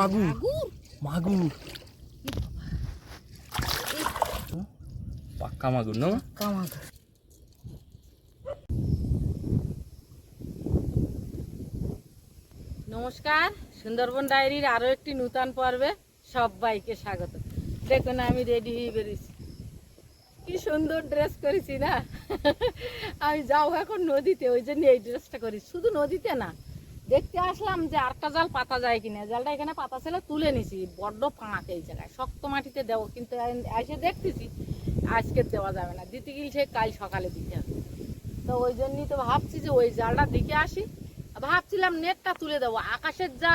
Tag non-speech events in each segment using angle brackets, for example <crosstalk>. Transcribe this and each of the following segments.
মাগুর। মাগুর? মাগুর। পাক্কা মাগুর না কামাগুর নমস্কার সুন্দরবন ডায়েরির আরও একটি নূতন পর্বে সবাইকে স্বাগত। দেখুন আমি রেডি হয়ে বেরিয়েছি। কি সুন্দর ড্রেস করেছি না? আমি যাও এখন নদীতে ওই জন্য এই ড্রেসটা করি শুধু নদীতে না দেখতে আসলাম যে আটটা জাল পাতা যায় কিনা। জালটা এখানে পাতা ছেলে তুলে নিছি, বড্ড ফাঁক এই জায়গায়। শক্ত মাটিতে দেবো, কিন্তু এসে দেখতেছি আজকে দেওয়া যাবে না। দিতে গেলে সে কাল সকালে দিতে হবে। তো ওই জন্যই তো ভাবছি যে ওই জালটা দিকে আসি। ভাবছিলাম নেটটা তুলে দেবো। আকাশের যা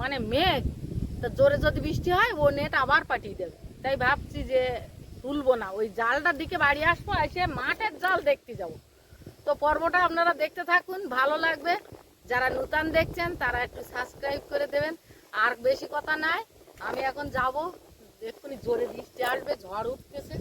মানে মেঘ, তা জোরে যদি বৃষ্টি হয়, ও নেট আবার পাঠিয়ে দেবে। তাই ভাবছি যে তুলবো না। ওই জালটার দিকে বাড়ি আসব, এসে মাঠের জাল দেখতে যাব। তো পর্বটা আপনারা দেখতে থাকুন, ভালো লাগবে। যারা নূতন দেখছেন তারা একটু সাবস্ক্রাইব করে দেবেন। আর বেশি কথা নাই আমি এখন যাব। এক্ষুনি জোরে বৃষ্টি আসবে ঝড় উঠতেছে।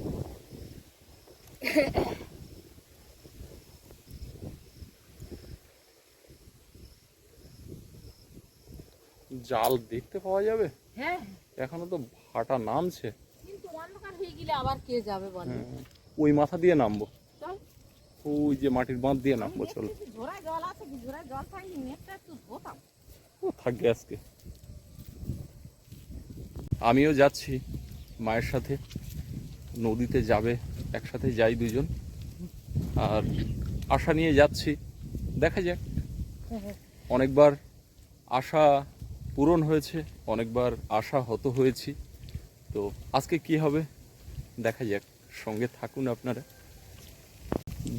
জাল দেখতে পাওয়া যাবে? হ্যাঁ। এখনও তো ভাটা নামছে। কিন্তু অন্ধকার হয়ে গেলে আবার কে যাবে বলেন ওই মাথা দিয়ে নামবো। ওই যে মাটির বাঁধ দিয়ে নামবো চল। থাকবে আজকে। আমিও যাচ্ছি মায়ের সাথে। নদীতে যাবে একসাথে যাই দুজন। আর আশা নিয়ে যাচ্ছি দেখা যাক। অনেকবার আশা পূরণ হয়েছে অনেকবার আশা হত হয়েছি। তো আজকে কি হবে দেখা যাক। সঙ্গে থাকুন আপনারা।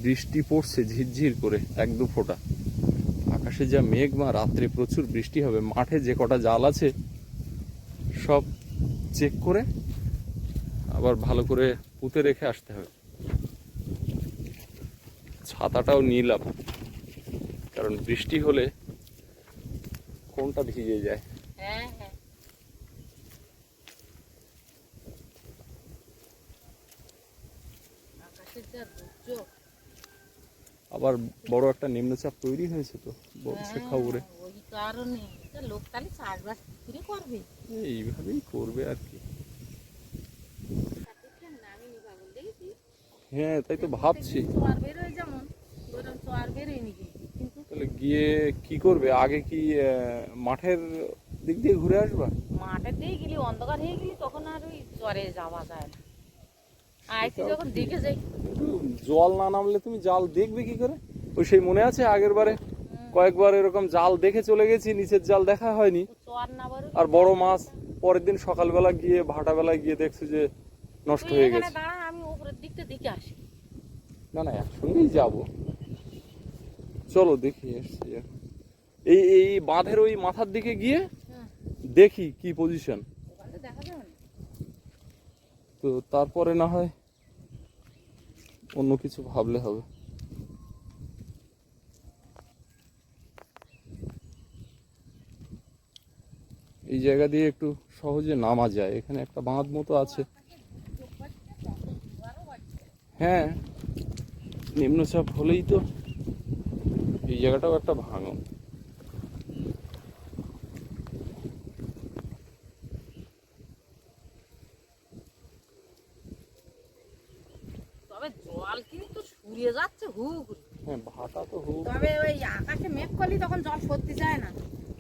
বৃষ্টি পড়ছে ঝিরঝির করে, এক দু ফোঁটা। আকাশে যা মেঘ মা রাত্রে প্রচুর বৃষ্টি হবে। মাঠে যে কটা জাল আছে, সব চেক করে আবার ভালো করে পুঁতে রেখে আসতে হবে। ছাতাটাও নিলাম, কারণ বৃষ্টি হলে কোনটা ভিজে যায়? হ্যাঁ হ্যাঁ। আকাশের যা আবার বড় একটা নিম্নচাপ তৈরি হয়েছে তো হ্যাঁ, খবরে। কারণে। লোক তাহলে চাষবাস করে করবে? এইভাবেই করবে আর কি। হ্যাঁ তাই তো ভাবছি। তাহলে গিয়ে কি করবে? আগে কি মাঠের দিক দিয়ে ঘুরে আসবা? মাঠের দিয়ে গেলি অন্ধকার হয়ে গেলি তখন আর ওই জ্বরে যাওয়া যায় না। যখন যাই। জল না নামলে তুমি জাল দেখবে কি করে? ওই সেই মনে আছে আগের বারে? কয়েকবার এরকম জাল দেখে চলে গেছি নিচের জাল দেখা হয়নি। আর বড় মাছ পরের দিন সকালবেলা গিয়ে ভাটাবেলা গিয়ে দেখছি যে নষ্ট হয়ে গেছে। আমি উপরের দিকটা দিকে আসি। না না একসঙ্গেই যাব। চলো দেখি এসছি। এই এই বাঁধের ওই মাথার দিকে গিয়ে দেখি কি পজিশন তো তারপরে না হয় অন্য কিছু ভাবলে হবে। এই জায়গা দিয়ে একটু সহজে নামা যায়। এখানে একটা বাঁধ মতো আছে। হ্যাঁ নিম্নচাপ হলেই তো এই জায়গাটাও একটা ভাঙন তবে জল কিন্তু শুরিয়ে যাচ্ছে হু করে। ভাটা তো হোক তবে ওই আকাশে মেঘ করলে তখন জল সত্যি যায় না।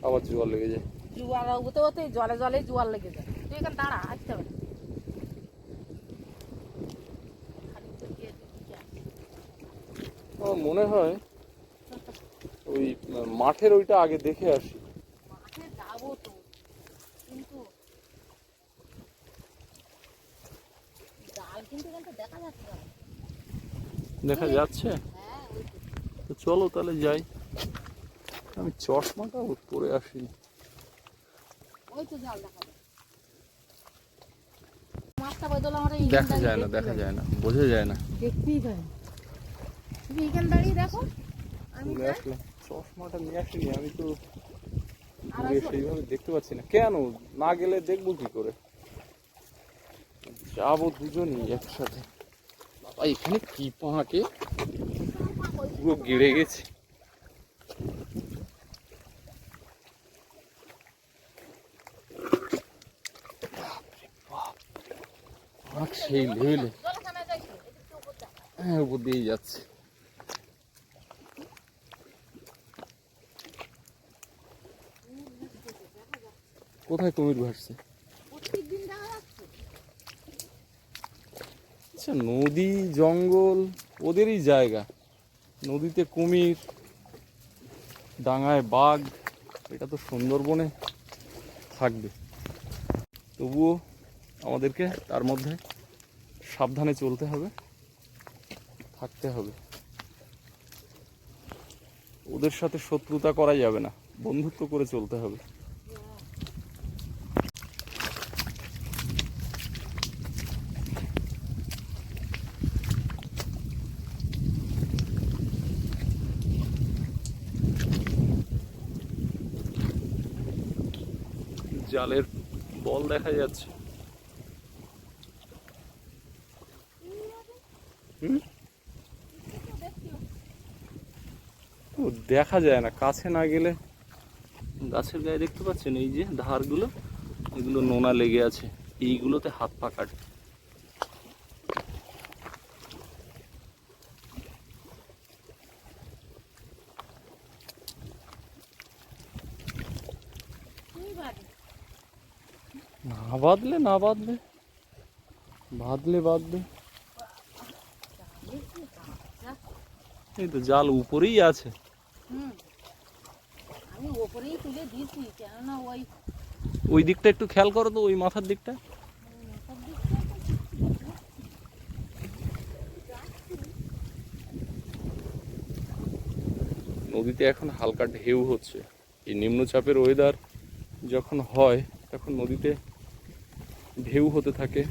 আবার জল লেগে যায়। জোয়ার হতে হতে জলে জলে জোয়ার লেগে যায়। তুই এখানে দাঁড়া আসতে হবে। মনে হয় ওই মাঠের ওইটা আগে দেখে আসি। মাঠে যাব তো কিন্তু কিন্তু দেখা যাচ্ছে। দেখা যাচ্ছে? তো। চলো তাহলে যাই। আমি চশমাটা পরে আসি ওই তো দেখা যায়। মাছটা বদল আমরা দেখা যায় না দেখা যায়। না বোঝা যায় না। দেখতেই তুমি এখান দাঁড়িয়ে দেখো। আমি চশমাটা নিয়ে আসিনি আমি তো আর সেইভাবে দেখতে পাচ্ছি না। কেন? না গেলে দেখব কি করে? যাব দুজনই একসাথে। বাবা এখানে কি পাঁকে পুরো গেড়ে গেছে। সেই লেভেলে। হ্যাঁ উপর দিয়েই যাচ্ছে। কোথায় কুমির ভাসছে? আচ্ছা নদী, জঙ্গল, ওদেরই জায়গা। নদীতে কুমির, ডাঙায় বাঘ, এটা তো সুন্দরবনে থাকবে। তবুও আমাদেরকে তার মধ্যে সাবধানে চলতে হবে, থাকতে হবে। ওদের সাথে শত্রুতা করা যাবে না, বন্ধুত্ব করে চলতে হবে। জালের বল দেখা যাচ্ছে? ও, দেখা যায় না, কাছে না গেলে। গাছের গায়ে দেখতে পাচ্ছেন? এই যে ধারগুলো, এগুলো নোনা লেগে আছে। এইগুলোতে হাত পা কাটে। বাঁধলে না বাঁধবে বাঁধলে বাঁধবে এই তো জাল উপরেই আছে। আমি ওপরেই তুলে দিয়েছি কেননা ওই ওই দিকটা একটু খেয়াল করো তো ওই মাথার দিকটা। নদীতে এখন হালকা ঢেউ হচ্ছে। এই নিম্নচাপের ওয়েদার যখন হয় তখন নদীতে ঢেউ হতে থাকে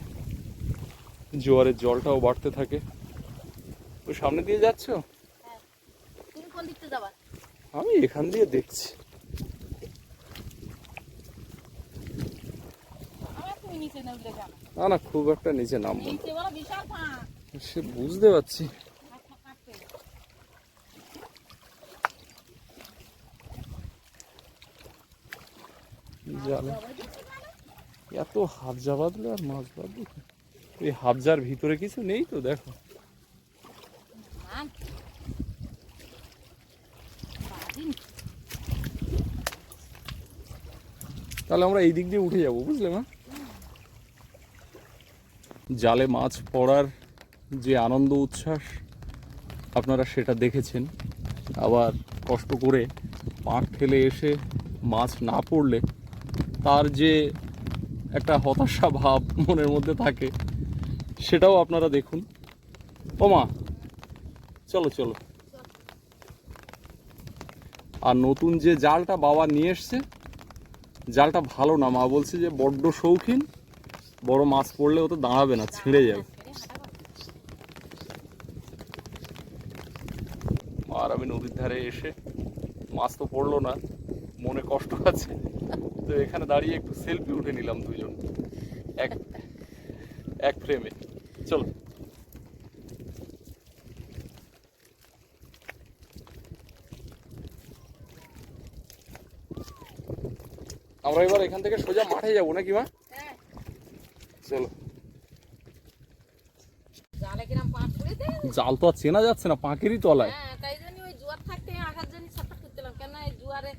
জোয়ারের জলটাও বাড়তে থাকে। ওই সামনে দিয়ে যাচ্ছ? যাবা? আমি এখান দিয়ে দেখছি। না না খুব একটা নিচে নামবো সে বুঝতে পারছি। জালে এত হাবজা বাঁধলে আর মাছ বাঁধবে কি? এই হাবজার ভিতরে কিছু নেই তো, দেখো। তাহলে আমরা এই দিক দিয়ে উঠে যাব, বুঝলে মা? জালে মাছ পড়ার যে আনন্দ উচ্ছ্বাস, আপনারা সেটা দেখেছেন। আবার কষ্ট করে পাঁক ঠেলে এসে মাছ না পড়লে তার যে একটা হতাশা ভাব মনের মধ্যে থাকে, সেটাও আপনারা দেখুন। ও মা, চলো চলো। আর নতুন যে জালটা বাবা নিয়ে এসছে, জালটা ভালো না, মা বলছে যে বড্ড শৌখিন, বড় মাছ পড়লে ও তো দাঁড়াবে না, ছিঁড়ে যাবে। আর আমি নদীর ধারে এসে মাছ তো পড়ল না। মনে কষ্ট আছে। তো এখানে দাঁড়িয়ে একটু সেলফি উঠে নিলাম দুজন এক এক ফ্রেমে চলো। আমরা এবার এখান থেকে সোজা মাঠে যাব নাকি মা? হ্যাঁ। চলো। জালে তো আর চেনা যাচ্ছে না পাঁকেরই তলায় হ্যাঁ তাই জন্য ওই জোয়ার থাকতে আসার জন্য ছটফট করতেলাম কেন এই জোয়ারে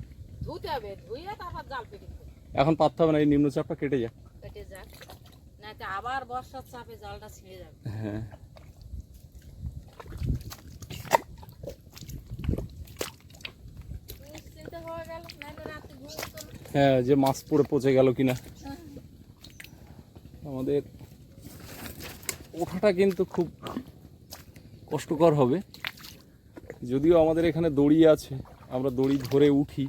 ধুতে হবে ধুয়ে তারপর জাল পেটে দিতে হবে। এখন পাততে হবে না এই নিম্নচাপটা কেটে যাক। কেটে যাক। না আবার বর্ষার চাপে জালটা ছিঁড়ে যাবে? হ্যাঁ। হ্যাঁ যে মাছ পড়ে পচে গেল কিনা। আমাদের ওঠাটা কিন্তু খুব কষ্টকর হবে। যদিও আমাদের এখানে দড়ি আছে আমরা দড়ি ধরে উঠি।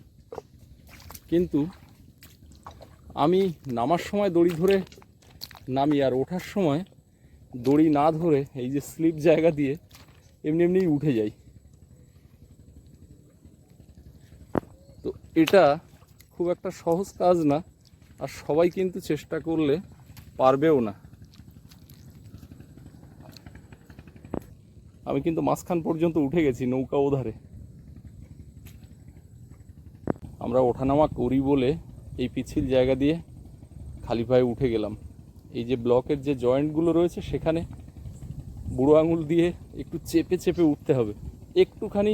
কিন্তু আমি নামার সময় দড়ি ধরে নামি আর ওঠার সময় দড়ি না ধরে এই যে স্লিপ জায়গা দিয়ে এমনি এমনিই উঠে যাই। তো এটা খুব একটা সহজ কাজ না, আর সবাই কিন্তু চেষ্টা করলে পারবেও না। আমি কিন্তু মাঝখান পর্যন্ত উঠে গেছি নৌকা ওধারে। আমরা ওঠানামা করি বলে এই পিছিল জায়গা দিয়ে খালি পায়ে উঠে গেলাম। এই যে ব্লকের যে জয়েন্টগুলো রয়েছে সেখানে বুড়ো আঙুল দিয়ে একটু চেপে চেপে উঠতে হবে। একটুখানি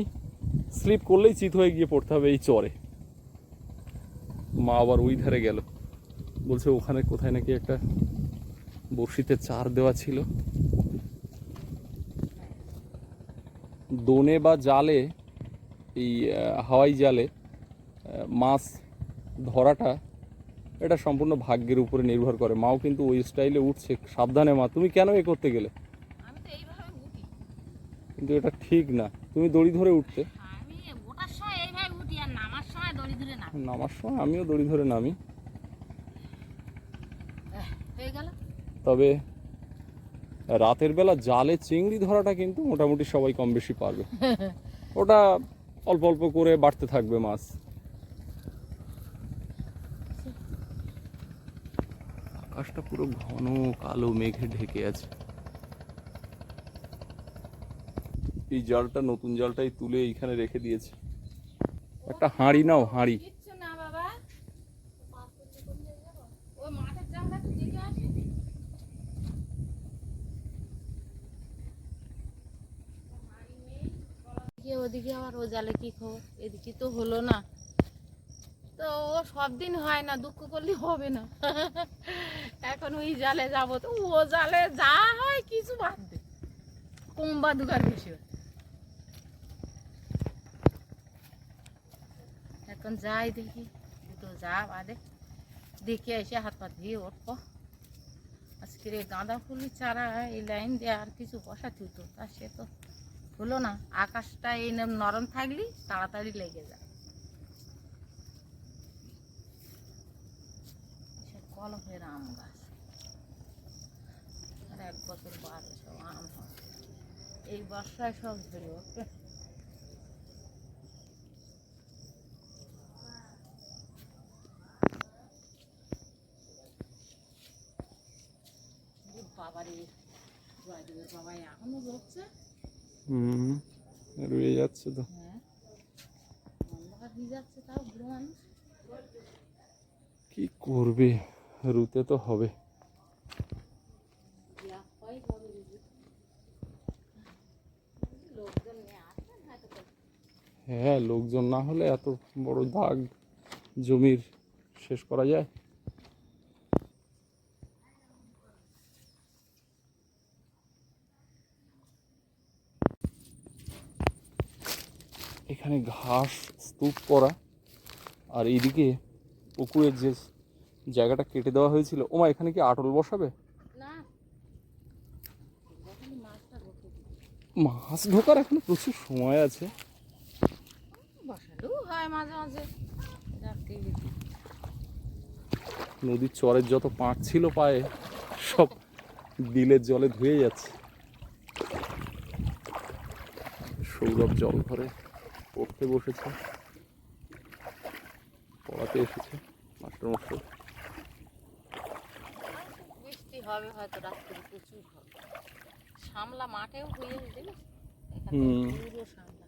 স্লিপ করলেই চিত হয়ে গিয়ে পড়তে হবে এই চরে। মা আবার ওই ধারে গেল। বলছে, ওখানে কোথায় নাকি একটা বড়শিতে চার দেওয়া ছিল। দোনে বা জালে, এই হাওয়াই জালে মাছ ধরাটা এটা সম্পূর্ণ ভাগ্যের উপরে নির্ভর করে। মাও কিন্তু ওই স্টাইলে উঠছে সাবধানে মা তুমি কেন এ করতে গেলে? কিন্তু এটা ঠিক না। তুমি দড়ি ধরে উঠতে। নামার সময় আমিও দড়ি ধরে নামি। তবে রাতের বেলা জালে চিংড়ি ধরাটা কিন্তু মোটামুটি সবাই কম বেশি পারবে। <laughs> ওটা অল্প অল্প করে বাড়তে থাকবে মাছ। আকাশটা পুরো ঘন কালো মেঘে ঢেকে আছে। এই জালটা নতুন জালটাই তুলে এইখানে রেখে দিয়েছে। একটা হাঁড়ি নাও হাঁড়ি। ওদিকে আবার ও জালে কি খবর? এদিকে তো হলো না। তো ও সব দিন হয় না, দুঃখ করলে হবে না। এখন ওই জালে যাব তো, ও জালে যা হয় কিছু বাদ দে। কম বা দুগার বেশি এখন যাই দেখি, দুটো যা বাদে। দেখে এসে হাত পা ধুয়ে উঠবো। আজকের এই গাঁদা ফুলের চারা, এই লাইন দিয়ে আর কিছু বসাতে হতো তা সে তো হলো না, আকাশটা এই নরম থাকলি তাড়াতাড়ি লেগে যায় সে কলমের আম গাছ। আর এক বছর বাদে সব আম হয়। এই বর্ষায় সব ধরে রয়ে যাচ্ছে তো। হ্যাঁ। কি করবে? রুতে তো হবে। হ্যাঁ লোকজন না হলে এত বড় দাগ জমির শেষ করা যায়? এখানে ঘাস স্তূপ করা আর এদিকে পুকুরের যে জায়গাটা কেটে দেওয়া হয়েছিল। ওমা এখানে কি আটল বসাবে? মাছ ঢোকার এখন প্রচুর সময় আছে। নদীর চরের যত পাঁক ছিল পায়ে সব বিলের জলে ধুয়ে যাচ্ছে। সৌরভ জল ঘরে পড়তে বসেছে। পড়াতে এসেছে। মাস্টার মশাই বৃষ্টি হবে হয়তো রাত্রে প্রচুর হবে সামলা মাঠেও হয়ে পুরো সামলা।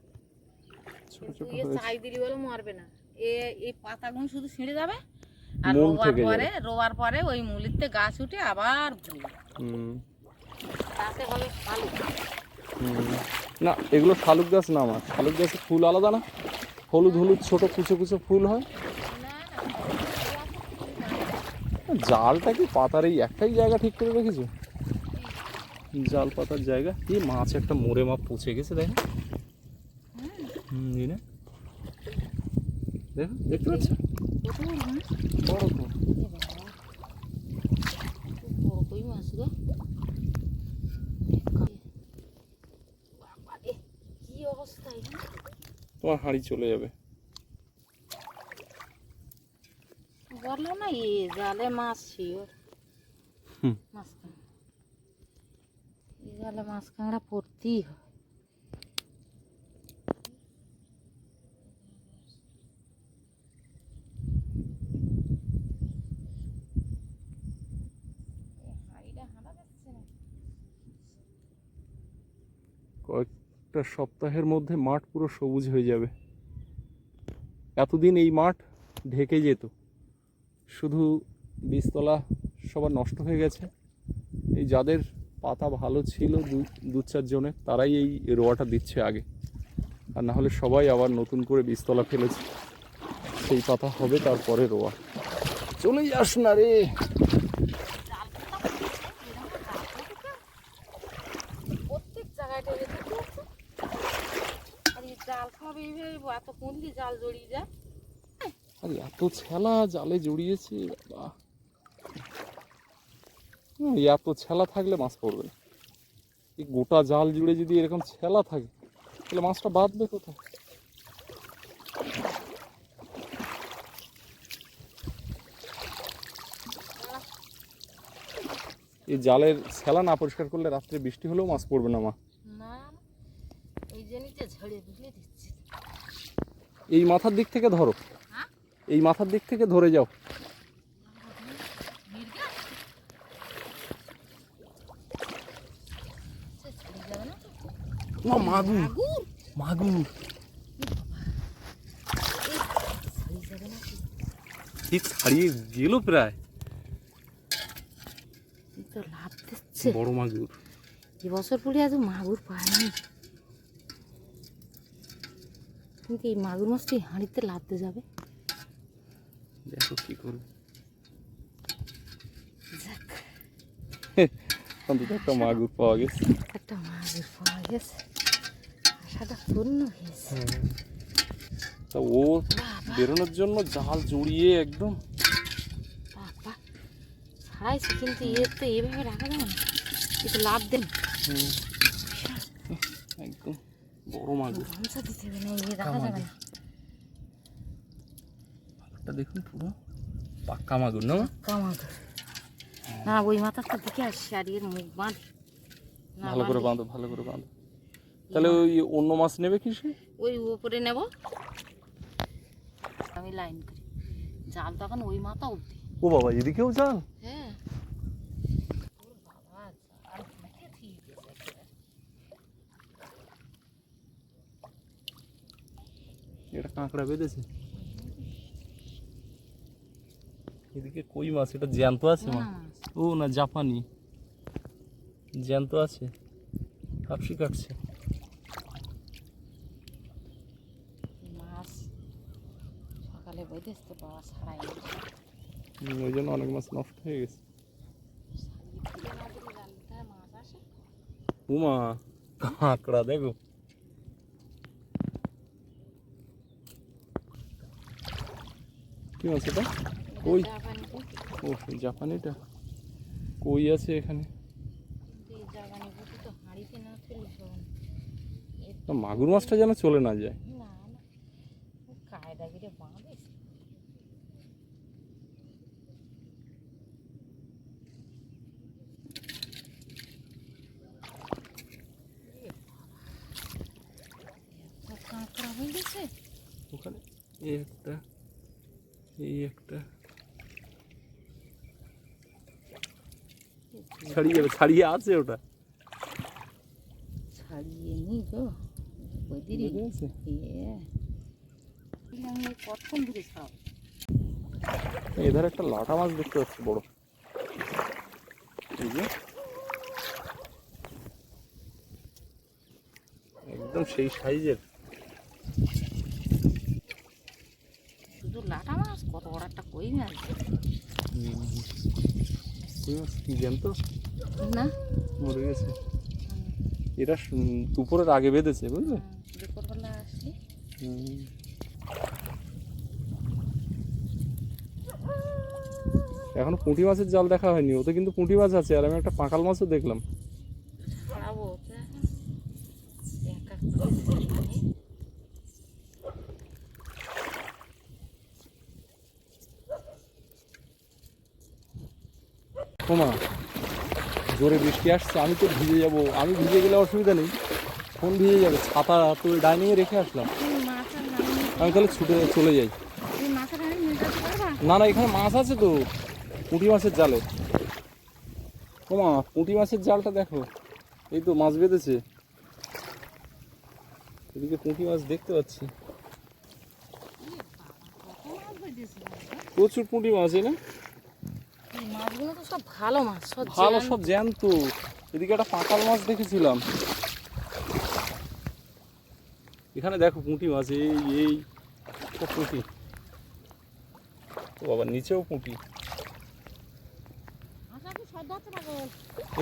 ছোট কিন্তু এ চাই দিলি বলে মারবে না। এ এই পাতাগুলো শুধু ছিঁড়ে যাবে আর থেকে পরে রোয়ার পরে ওই মুলিতে গাছ উঠে আবার ভুলবে তাতে হবে ভালো না এগুলো শালুক গাছ না আমার। শালুক গাছের ফুল আলাদা না? হলুদ হলুদ ছোট কুচো কুচো ফুল হয়? জালটা কি পাতার এই একটাই জায়গা ঠিক করে রেখেছো? জাল পাতার জায়গা? কি মাছ একটা মোড়ে মাপ পচে গেছে দেখো। হুম না। দেখো দেখতে পাচ্ছ? বড় তো তোমার হাঁড়ি চলে যাবে। বলল না এ জালে মাছ শিওর। মাছ এই জালে মাছ কাঁকড়া পড়তেই হয়। এ কয়েকটা সপ্তাহের মধ্যে মাঠ পুরো সবুজ হয়ে যাবে। এতদিন এই মাঠ ঢেকে যেত। শুধু বীজতলা সবার নষ্ট হয়ে গেছে। এই যাদের পাতা ভালো ছিল দু চারজনের তারাই এই রোয়াটা দিচ্ছে আগে। আর না হলে সবাই আবার নতুন করে বীজতলা ফেলেছে। সেই পাতা হবে তারপরে রোয়া। চলে যাস না রে। জাল খাবে এইভাবে এত কোন জাল জড়িয়ে যায়। আর এত ছেলা জালে জড়িয়েছে বাবা এত ছেলা থাকলে মাছ পড়বে না। এই গোটা জাল জুড়ে যদি এরকম ছেলা থাকে তাহলে মাছটা বাঁধবে কোথায় এই জালের ছেলা না পরিষ্কার করলে রাত্রে বৃষ্টি হলেও মাছ পড়বে না মা এই মাথার দিক থেকে ধরো? এই মাথার দিক থেকে ধরে যাও। মাগুর মাগুর? ঠিক ছাড়িয়ে গেল প্রায়। লাভ দিচ্ছে। বড় মাগুর। এবছর পরে এত মাগুর পায়নি। কিন্তু এই মাগুর মাছটি হাঁড়িতে লাভতে যাবে। অন্তত একটা মাগুর পাওয়া গেছে। একটা মাগুর পাওয়া গেছে। আশাটা পূর্ণ হয়েছে। তা ও বেরোনোর জন্য জাল জড়িয়ে একদম ছাড়াইছে কিন্তু এর তো এইভাবে রাখা যাবে না। কিন্তু লাভ দেন। একদম বড় মাগুর। গামছা দিতে হবে না রাখা যাবে না। দেখুন পুরো। পাক্কা মাগুর না মা? কামাগুর না ওই মাথাটা দিকে আসছে আর এর মুখ বাঁধ। ভালো করে বাঁধো। ভালো করে বাঁধো। তাহলে ওই অন্য মাছ নেবে কি সে? ওই উপরে নেব। আমি লাইন করি। জাল তখন ওই মাথা অবধি। ও বাবা এদিকেও জাল? হ্যাঁ। এটা কাঁকড়া বেঁধেছে? এদিকে কই মাছ? এটা জ্যান্ত আছে মা? ও না জাপানি। জ্যান্ত আছে। হাফসি কাটছে। মাছ সকালে বইতেছে তো বাবা ছাড়াই ওই জন্য অনেক মাছ নষ্ট হয়ে গেছে। উমা কাঁকড়া দেখো। কি মাছ এটা? জাপানি ও জাপানিটা। কই আছে এখানে? মাগুর মাছটা যেন চলে না যায়। ওখানে এই একটা এই একটা। ছাড়িয়ে যাবে ছাড়িয়ে আছে ওটা। ছাড়িয়ে নি গো। এধার একটা লাটা মাছ দেখতে পাচ্ছি বড়। একদম সেই সাইজের। শুধু লাটা মাছ? কত বড় একটা কই মাছ? কই মাছ কি জ্যান্ত না? মরে গেছে। এটা দুপুরের আগে বেঁধেছে বুঝলে? দুপুরবেলা এখনও পুঁটি মাছের জাল দেখা হয়নি ওতে কিন্তু পুঁটি মাছ আছে আর আমি একটা পাঁকাল মাছও দেখলাম। ওমা জোরে বৃষ্টি আসছে আমি তো ভিজে যাব। আমি ভিজে গেলে অসুবিধা নেই। ফোন ভিজে যাবে ছাতা তো ডাইনিংয়ে রেখে আসলাম। তুমি আমি তাহলে ছুটে চলে যাই। তুমি না না এখানে মাছ আছে তো পুঁটি মাছের জালে। ওমা পুঁটি মাছের জালটা দেখো এই তো মাছ বেঁধেছে। এদিকে পুঁটি মাছ দেখতে পাচ্ছি। বেঁধেছে প্রচুর পুঁটি মাছ এই না? সব ভালো মাছ সব ভালো সব জ্যান্ত। এদিকে একটা পাঁকাল মাছ দেখেছিলাম। এখানে দেখো পুঁটি মাছ এই এই সব পুঁটি। ও বাবা নিচেও পুঁটি। পারব?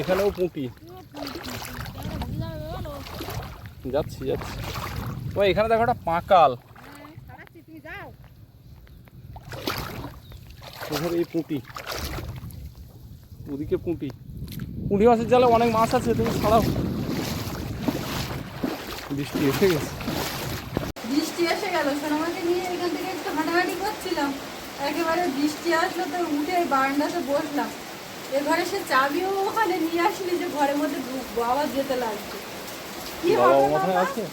এখানেও পুঁটি? যাচ্ছি যাচ্ছি। ও এখানে দেখো একটা পাঁকাল। হ্যাঁ, এই পুঁটি। ওদিকে পুঁটি। পুঁটি মাছের জালে অনেক মাছ আছে তুমি ছাড়াও। বৃষ্টি এসে গেছে। বৃষ্টি এসে গেল সোনামাকে নিয়ে এখান থেকে একটু হাঁটাহাঁটি করছিলাম। একেবারে বৃষ্টি আসলো তো উঠে বারান্দাতে বসলাম। এবারে সে চাবিও ওখানে নিয়ে আসলি যে ঘরের মধ্যে ঢুকবো আবার যেতে লাগছে কি বাবা মাথায় আছে?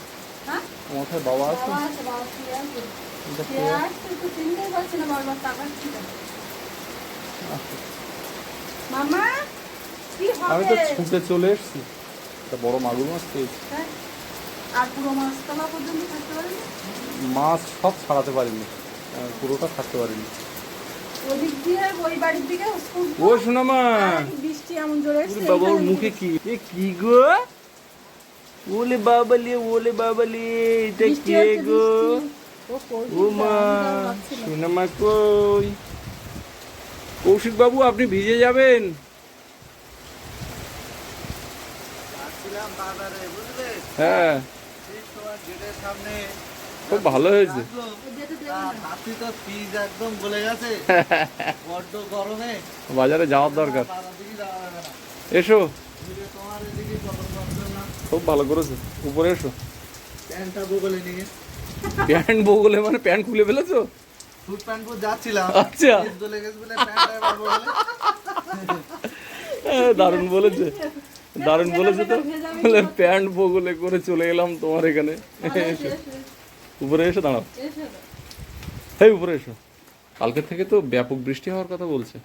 হ্যাঁ? মাথায় বাবা আছে? বাবা আছে বাবা শুয়ে আছে। কে? আসছে তো চিনতেই পারছি না বারবার তাকাচ্ছি কেন। মামা কি আমি তো ছুটে চলে এসেছি। একটা বড় মাগুর মাছ পেয়েছি। হ্যাঁ? আর পুরো মাছতলা পর্যন্ত থাকতে পারেনি? মাছ সব ছাড়াতে পারিনি। পুরোটা ছাড়তে পারিনি। ও শোনা মা। আর বৃষ্টি এমন জোরে এসছে, বাবা ওর মুখে কি? এ কি গো? ওলে বাবালে ওলে বাবালে এটা কে গো? ও মা আমি তাও ভাবছিলাম। সোনা মা কই? কৌশিক বাবু আপনি ভিজে যাবেন। বাজারে হ্যাঁ। খুব ভালো হয়েছে। <laughs> বাজারে যাওয়ার দরকার। এসো। খুব ভালো করেছ। উপরে এসো। প্যান্ট বগলে মানে প্যান্ট খুলে ফেলেছো? ফুট প্যান্ট পরে যাচ্ছিলাম। আচ্ছা। ফ্রিজ গেছে বলে প্যান্টটা এবার বগলে দারুণ বলেছে। দারুণ বলেছে তো। বলে প্যান্ট বগলে করে চলে এলাম তোমার এখানে। এসো উপরে এসে দাঁড়াও। হেই উপরে এসো। কালকে থেকে তো ব্যাপক বৃষ্টি হওয়ার কথা বলছে।